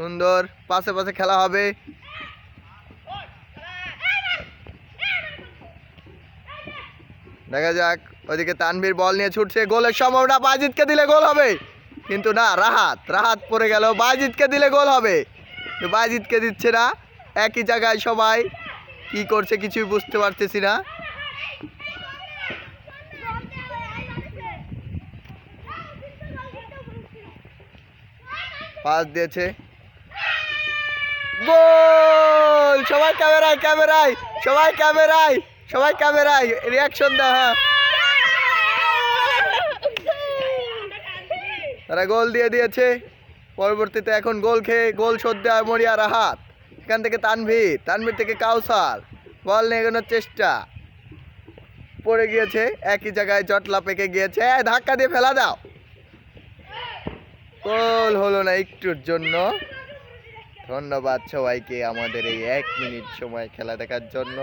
সুন্দর, পাশে পাশে খেলা হবে। দেখা যাক ওইদিকে তানভীর বল নিয়ে ছুটছে, গোলের সম্ভাবনা বাজিদকে দিলে গোল হবে। কিন্তু না, রাহাত রাহাত পড়ে গেল বাজিদকে দিলে গোল হবে। বাজিদকে দিচ্ছে না, একই জায়গায় সবাই। কি করছে কিছুই বুঝতে পারতেছি না। পাস দিয়েছে। গোল! সবাই ক্যামেরায় ক্যামেরায়, সবাই ক্যামেরায় সবাই ক্যামেরায় রিয়াকশন দাও হ্যাঁ। তারা গোল দিয়ে দিয়েছে। পরবর্তীতে এখন গোল খেয়ে গোল শোধ দেওয়া মরিয়া রাহাত। এখান থেকে তানভীর তানভীর থেকে কাউসার। বল নিয়ে এগোনোর চেষ্টা। পড়ে গিয়েছে, একই জায়গায় জটলা পেকে গিয়েছে। ধাক্কা দিয়ে ফেলা দাও। গোল হলো না একটুর জন্য। ধন্যবাদ সবাইকে আমাদের এই এক মিনিট সময় খেলা দেখার জন্য।